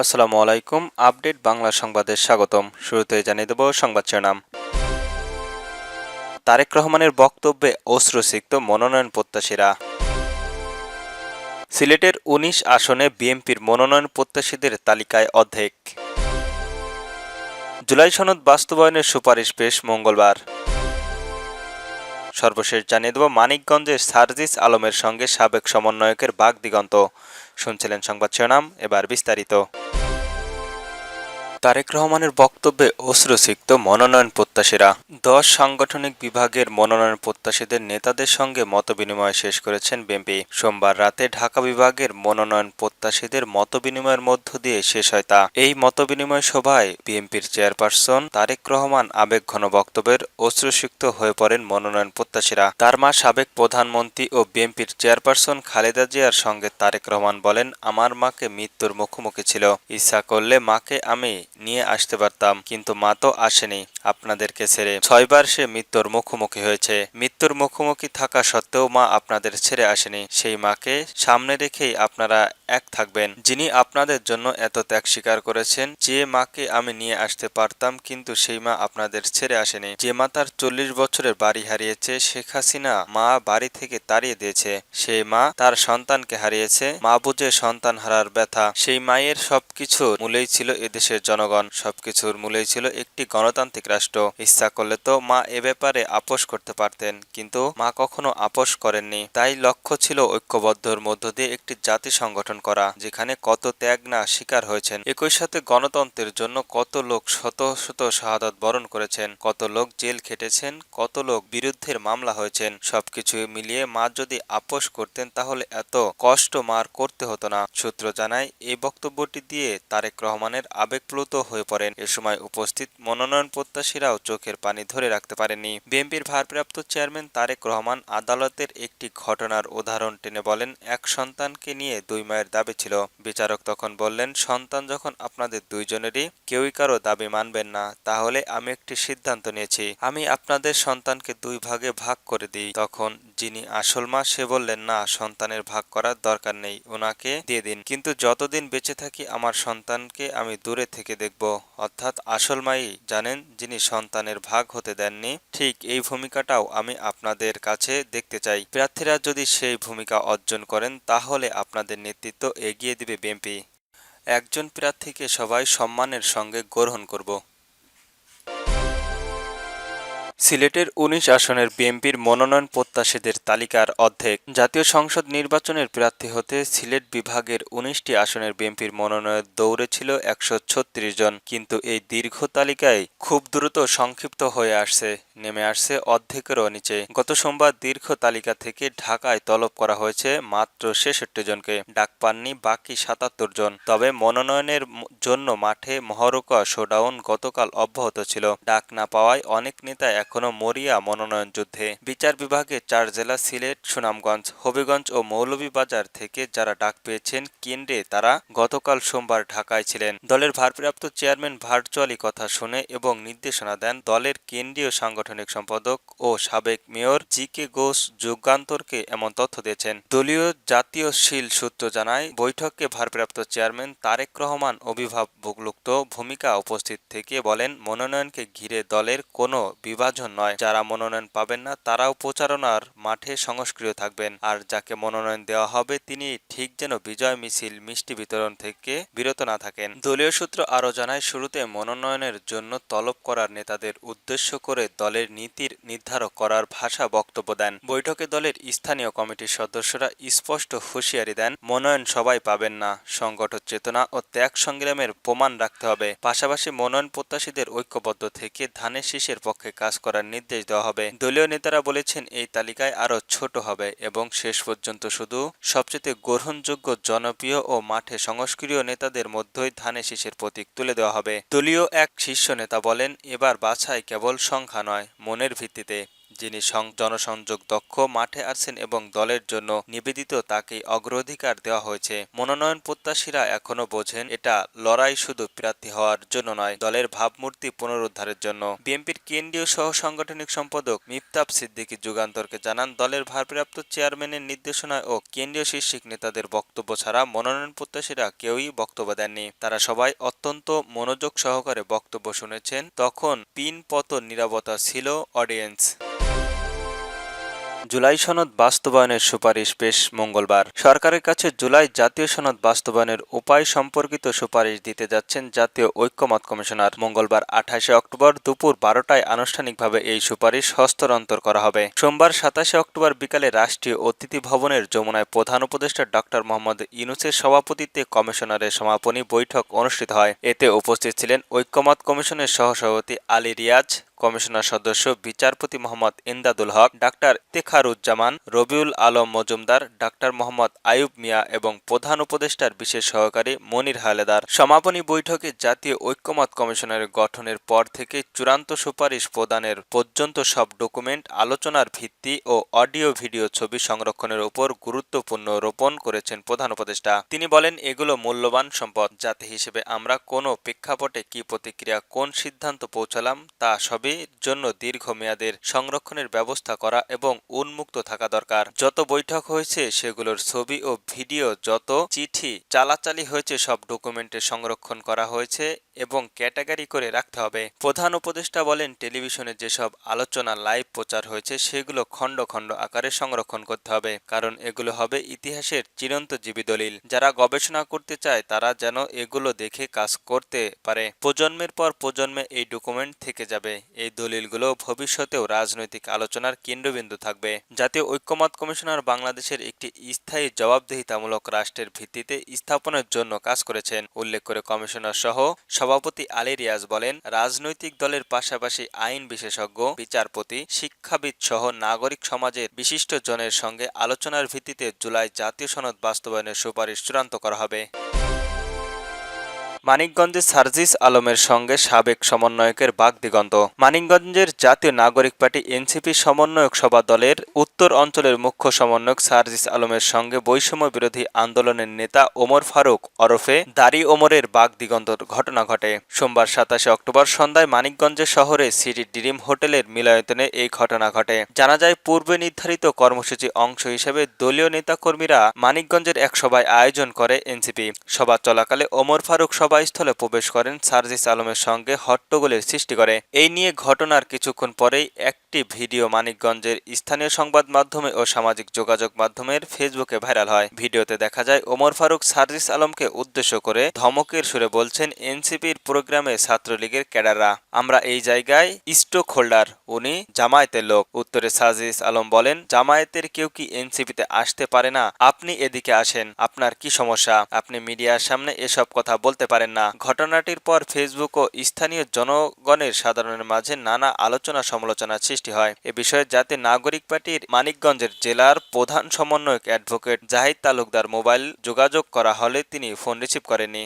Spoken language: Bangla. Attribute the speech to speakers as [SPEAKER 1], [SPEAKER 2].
[SPEAKER 1] আসসালামু আলাইকুম, আপডেট বাংলা সংবাদের স্বাগতম। শুরুতে জানিয়ে দেব সংবাদ শিরোনাম। তারেক রহমানের বক্তব্যে অশ্রুসিক্ত মনোনয়ন প্রত্যাশীরা। সিলেটের ১৯ আসনে বিএনপির মনোনয়ন প্রত্যাশীদের তালিকায় অর্ধেক। জুলাই সনদ বাস্তবায়নের সুপারিশ পেশ মঙ্গলবার। সর্বশেষ জানিয়ে দেব মানিকগঞ্জের সার্জিস আলমের সঙ্গে সাবেক সমন্বয়কের বাগ দিগন্ত। শুনছিলেন সংবাদ শিরোনাম, এবার বিস্তারিত। তারেক রহমানের বক্তব্যে অশ্রুসিক্ত মনোনয়ন প্রত্যাশীরা। দশ সাংগঠনিক বিভাগের মনোনয়ন প্রত্যাশীদের নেতাদের সঙ্গে মতবিনিময় শেষ করেছেন বিএনপি। সোমবার রাতে ঢাকা বিভাগের মনোনয়ন প্রত্যাশীদের মতবিনিময়ের মধ্য দিয়ে শেষ হয় তা। এই মতবিনিময় সভায় বিএনপির চেয়ারপারসন তারেক রহমান আবেগঘন বক্তব্যের অশ্রুসিক্ত হয়ে পড়েন মনোনয়ন প্রত্যাশীরা। তার মা সাবেক প্রধানমন্ত্রী ও বিএনপির চেয়ারপারসন খালেদা জিয়ার সঙ্গে তারেক রহমান বলেন, আমার মাকে মৃত্যুর মুখোমুখি ছিল। ইচ্ছা করলে মাকে আমি নিয়ে আসতে পারতাম, কিন্তু মা তো আসেনি। আপনাদেরকে ছেড়ে ছয়বার সে মৃত্যুর মুখোমুখি হয়েছে। মৃত্যুর মুখোমুখি থাকা সত্ত্বেও মা আপনাদের ছেড়ে আসেনি। সেই মাকে সামনে রেখেই আপনারা এক থাকবেন। যিনি আপনাদের জন্য এত ত্যাগ স্বীকার করেছেন, যে মাকে আমি নিয়ে আসতে পারতাম, কিন্তু সেই মা আপনাদের ছেড়ে আসেনি। যে মা তার চল্লিশ বছরের বাড়ি হারিয়েছে, শেখ হাসিনা মা বাড়ি থেকে তাড়িয়ে দিয়েছে। সেই মা তার সন্তানকে হারিয়েছে, মা বুঝে সন্তান হারার ব্যথা। সেই মায়ের সবকিছু মূলেই ছিল এদেশের জনগণ, সবকিছুর মূলেই ছিল একটি গণতান্ত্রিক রাষ্ট্র। ইচ্ছা করলে তো মা এ ব্যাপারে আপোষ করতে পারতেন, কিন্তু মা কখনো আপোষ করেননি। তাই লক্ষ্য ছিল ঐক্যবদ্ধর মধ্য দিয়ে একটি জাতি সংগঠন করা, যেখানে কত ত্যাগ না শিকার হয়েছেন। একই সাথে গণতন্ত্রের জন্য কত লোক শত শত শাহাদত বরণ করেছেন, কত লোক জেল খেটেছেন, কত লোক বিরুদ্ধের মামলা হয়েছেন। সবকিছু মিলিয়ে মা যদি আপোষ করতেন, তাহলে এত কষ্ট মার করতে হতো না। সূত্র জানায় এই বক্তব্যটি দিয়ে তারেক রহমানের আবেগপ্লুত হয়ে পড়েন। এ সময় উপস্থিত মনোনয়ন প্রত্যাশীরাও চোখের পানি ধরে রাখতে পারেনি বিএনপির ভারপ্রাপ্ত চেয়ারম্যান তারেক রহমান আদালতের একটি ঘটনার উদাহরণ টেনে বলেন, এক সন্তানকে নিয়ে দুই মায়ের দাবি ছিল। বিচারক তখন বললেন, সন্তান যখন আপনাদের দুইজনেরই কেউই কারও দাবি মানবেন না, তাহলে আমি একটি সিদ্ধান্ত নিয়েছি। আমি আপনাদের সন্তানকে দুই ভাগে ভাগ করে দিই। তখন যিনি আসল মা, সে বললেন, না, সন্তানের ভাগ করার দরকার নেই ওনাকে দিয়ে দিন। কিন্তু যতদিন বেঁচে থাকি, আমার সন্তানকে আমি দূরে থেকে দেখব। অর্থাৎ আসল মাই জানেন যিনি সন্তানের ভাগ হতে দেননি, ঠিক এই ভূমিকাটাও আমি আপনাদের কাছে দেখতে চাই। প্রার্থীরা যদি সেই ভূমিকা অর্জন করেন, তাহলে আপনাদের নেতৃত্ব এগিয়ে দিবে বিএনপি। একজন প্রার্থীকে সবাই সম্মানের সঙ্গে গ্রহণ করব। সিলেটের ১৯ আসনের বিএনপির মনোনয়ন প্রত্যাশীদের তালিকার অর্ধেক। জাতীয় সংসদ নির্বাচনের প্রার্থী হতে সিলেট বিভাগের ১৯টি আসনের বিএনপির মনোনয়ন দৌড়ে ছিল একশো ছত্রিশ জন। কিন্তু এই দীর্ঘ তালিকায় খুব দ্রুত সংক্ষিপ্ত হয়ে আসছে। নেমে আসছে অর্ধেকেরও নিচে। গত সোমবার দীর্ঘ তালিকা থেকে ঢাকায় তলব করা হয়েছে মাত্র ছেষট্টি জনকে। ডাক পাননি বাকি সাতাত্তর জন। তবে মনোনয়নের জন্য মাঠে মহরকা শোডাউন গতকাল অব্যাহত ছিল। ডাক না পাওয়ায় অনেক নেতা এখনও মরিয়া মনোনয়ন যুদ্ধে। বিচার বিভাগে চার জেলা সিলেট, সুনামগঞ্জ, হবিগঞ্জ ও মৌলভীবাজার থেকে যারা ডাক পেয়েছেন কেন্দ্রে তারা গতকাল সোমবার ঢাকায় ছিলেন। দলের ভারপ্রাপ্ত চেয়ারম্যান ভার্চুয়ালি কথা শুনে এবং নির্দেশনা দেন দলের কেন্দ্রীয় সাংগঠনিক সম্পাদক ও সাবেক মেয়র জি কে ঘোষ যুগান্তরকে এমন তথ্য দিয়েছেন। দলীয় জাতীয় শীল সূত্র জানায়, বৈঠকে ভারপ্রাপ্ত চেয়ারম্যান তারেক রহমান অভিভাবকলুক্ত ভূমিকা উপস্থিত থেকে বলেন, মনোনয়নকে ঘিরে দলের কোনো বিভাজন নয়। যারা মনোনয়ন পাবেন না, তারাও প্রচারণার মাঠে সংস্ক্রিয় থাকবেন। আর যাকে মনোনয়ন দেওয়া হবে, তিনি ঠিক যেন বিজয় মিছিল, মিষ্টি বিতরণ থেকে বিরত না থাকেন। দলীয় সূত্র আরও জানায়, শুরুতে মনোনয়নের জন্য তলব করার নেতাদের উদ্দেশ্য করে দলের নীতির নির্ধারক করার ভাষা বক্তব্য দেন। বৈঠকে দলের স্থানীয় কমিটির সদস্যরা স্পষ্ট হুঁশিয়ারি দেন, মনোনয়ন সবাই পাবেন না সংগঠন চেতনা ও ত্যাগ সংগ্রামের প্রমাণ রাখতে হবে। পাশাপাশি মনোনয়ন প্রত্যাশীদের ঐক্যবদ্ধ থেকে ধানের শীষের পক্ষে কাজ করার নির্দেশ দেওয়া হবে। দলীয় নেতারা বলেছেন, এই তালিকায় আরও ছোট হবে এবং শেষ পর্যন্ত শুধু সবচেয়ে গ্রহণযোগ্য জনপ্রিয় ও মাঠে সংস্কৃতীয় নেতাদের মধ্যেই ধানে শীষের প্রতীক তুলে দেওয়া হবে। দলীয় এক শীর্ষ নেতা বলেন, এবার বাছাই কেবল সংখ্যা নয় মনের ভিত্তিতে যিনি জনসংযোগ দক্ষ, মাঠে আছেন এবং দলের জন্য নিবেদিত তাকেই অগ্রাধিকার দেওয়া হয়েছে। মনোনয়ন প্রত্যাশীরা এখনও বোঝেন এটা লড়াই শুধু প্রার্থী হওয়ার জন্য নয়, দলের ভাবমূর্তি পুনরুদ্ধারের জন্য। বিএনপির কেন্দ্রীয় সহ সাংগঠনিক সম্পাদক মিফতাব সিদ্দিকী যুগান্তরকে জানান, দলের ভারপ্রাপ্ত চেয়ারম্যানের নির্দেশনায় ও কেন্দ্রীয় শীর্ষিক নেতাদের বক্তব্য ছাড়া মনোনয়ন প্রত্যাশীরা কেউই বক্তব্য দেননি। তারা সবাই অত্যন্ত মনোযোগ সহকারে বক্তব্য শুনেছেন। তখন পিন পতন নিরাপত্তা ছিল অডিয়েন্স। জুলাই সনদ বাস্তবায়নের সুপারিশ পেশ মঙ্গলবার। সরকারের কাছে জুলাই জাতীয় সনদ বাস্তবায়নের উপায় সম্পর্কিত সুপারিশ দিতে যাচ্ছেন জাতীয় ঐক্যমত কমিশনার। মঙ্গলবার আঠাশে অক্টোবর দুপুর বারোটায় আনুষ্ঠানিকভাবে এই সুপারিশ হস্তান্তর করা হবে। সোমবার সাতাশে অক্টোবর বিকালে রাষ্ট্রীয় অতিথি ভবনের যমুনায় প্রধান উপদেষ্টা ডক্টর মোহাম্মদ ইউনুসের সভাপতিত্বে কমিশনারের সমাপনী বৈঠক অনুষ্ঠিত হয়। এতে উপস্থিত ছিলেন ঐক্যমত কমিশনের সহসভাপতি আলী রিয়াজ কমিশনার সদস্য বিচারপতি মোহাম্মদ ইন্দাদুল হক, ডাক্তার তেখারুজ্জামান, রবিউল আলম মজুমদার, ডাক্তার মোহাম্মদ আয়ুব মিয়া এবং প্রধান উপদেষ্টার বিশেষ সহকারী মনির হালেদার। সমাপনী বৈঠকে জাতীয় ঐক্যমত কমিশনের গঠনের পর থেকে চূড়ান্ত সুপারিশ প্রদানের পর্যন্ত সব ডকুমেন্ট, আলোচনার ভিত্তি ও অডিও ভিডিও ছবি সংরক্ষণের উপর গুরুত্বপূর্ণ রোপণ করেছেন প্রধান উপদেষ্টা। তিনি বলেন, এগুলো মূল্যবান সম্পদ। জাতি হিসেবে আমরা কোনো প্রেক্ষাপটে কি প্রতিক্রিয়া, কোন সিদ্ধান্ত পৌঁছালাম তা সবই জন্য দীর্ঘ মেয়াদের সংরক্ষণের ব্যবস্থা করা এবং উন্মুক্ত থাকা দরকার। যত বৈঠক হয়েছে, সেগুলোর ছবি ও ভিডিও, যত চিঠি চালাচালি হয়েছে, সব ডকুমেন্টে সংরক্ষণ করা হয়েছে এবং ক্যাটাগরি করে রাখতে হবে। প্রধান উপদেষ্টা বলেন, টেলিভিশনে যেসব আলোচনা লাইভ প্রচার হয়েছে, সেগুলো খণ্ড খণ্ড আকারে সংরক্ষণ করতে হবে, কারণ এগুলো হবে ইতিহাসের চিরন্তজীবী দলিল। যারা গবেষণা করতে চায়, তারা যেন এগুলো দেখে কাজ করতে পারে। প্রজন্মের পর প্রজন্মে এই ডকুমেন্ট থেকে যাবে। এই দলিলগুলো ভবিষ্যতেও রাজনৈতিক আলোচনার কেন্দ্রবিন্দু থাকবে। জাতীয় ঐক্যমত কমিশনার বাংলাদেশের একটি স্থায়ী জবাবদিহিতামূলক রাষ্ট্রের ভিত্তিতে স্থাপনের জন্য কাজ করেছেন, উল্লেখ করে কমিশনার সহ সভাপতি আলী রিয়াজ বলেন, রাজনৈতিক দলের পাশাপাশি আইন বিশেষজ্ঞ, বিচারপতি, শিক্ষাবিদ সহ নাগরিক সমাজের বিশিষ্ট জনের সঙ্গে আলোচনার ভিত্তিতে জুলাই জাতীয় সনদ বাস্তবায়নের সুপারিশ চূড়ান্ত করা হবে। মানিকগঞ্জে সার্জিস আলমের সঙ্গে সাবেক সমন্বয়কের বাগদিগন্ত। মানিকগঞ্জের জাতীয় নাগরিক পার্টি এনসিপি সমন্বয়ক সভা দলের উত্তর অঞ্চলের মুখ্য সমন্বয়ক সার্জিস আলমের সঙ্গে বৈষম্য বিরোধী আন্দোলনের নেতা ওমর ফারুক ওরফে দারি ওমরের বাগদিগন্ত ঘটনা ঘটে। সোমবার সাতাশে অক্টোবর সন্ধ্যায় মানিকগঞ্জের শহরে সিটি ড্রিম হোটেলের মিলায়তনে এই ঘটনা ঘটে। জানা যায়, পূর্বে নির্ধারিত কর্মসূচি অংশ হিসেবে দলীয় নেতাকর্মীরা মানিকগঞ্জের এক সভায় আয়োজন করে এনসিপি। সভা চলাকালে ওমর ফারুক সভাস্থলে প্রবেশ করেন সার্জিস আলমের সঙ্গে হট্টগোলের সৃষ্টি করে। এই নিয়ে ঘটনার কিছুক্ষণ পরেই একটি ভিডিও মানিকগঞ্জের স্থানীয় সংবাদ মাধ্যমে ও সামাজিক যোগাযোগ মাধ্যমের ফেসবুকে ভাইরাল হয়। ভিডিওতে দেখা যায়, ওমর ফারুক সার্জিস আলমকে উদ্দেশ্য করে ধমকের সুরে বলছেন, এনসিপির প্রোগ্রামে ছাত্রলীগের ক্যাডাররা, আমরা এই জায়গায় স্টোক হোল্ডার, উনি জামায়াতের লোক। উত্তরে সার্জিস আলম বলেন, জামায়াতের কেউ কি এনসিপিতে আসতে পারে না? আপনি এদিকে আসেন, আপনার কি সমস্যা? আপনি মিডিয়ার সামনে এসব কথা বলতে পারেন না। ঘটনাটির পর ফেসবুক ও স্থানীয় জনগণের সাধারণের মাঝে নানা আলোচনা সমালোচনা সৃষ্টি হয়। এ বিষয়ে জাতীয় নাগরিক পার্টির মানিকগঞ্জের জেলার প্রধান সমন্বয়ক অ্যাডভোকেট জাহিদ তালুকদার মোবাইল যোগাযোগ করা হলে তিনি ফোন রিসিভ করেননি।